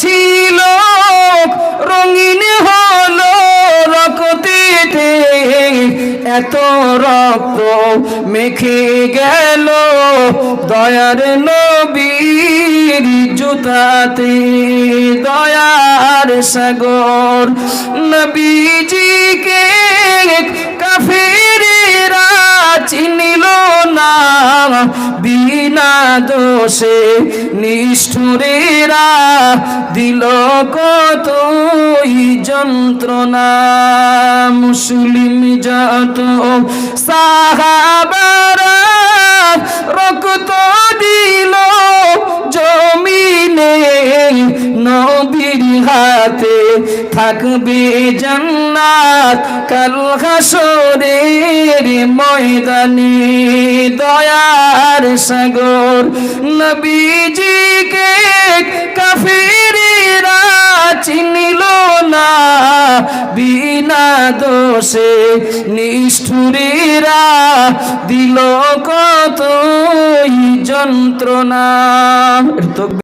ছিল, রঙিন হলো রক্তেতে এত রক্ত মেখে গেল দয়ার নবীর জুতাতে। দয়ার সাগর নবীজিকে কাফেরেরা চিনিল না। বিনা দোষে নিষ্ঠুরেরা দিল কতই যন্ত্রণা, মুসলিম যত সাহাবারা রক্ত দিল জমিনে, নবীর হাতে থাকবে জান্নাত কাল হাসরের ময়দানে। দয়ার সাগর নবীজিকে দোষে নিষ্ঠুরেরা দিল কত যন্ত্রণা।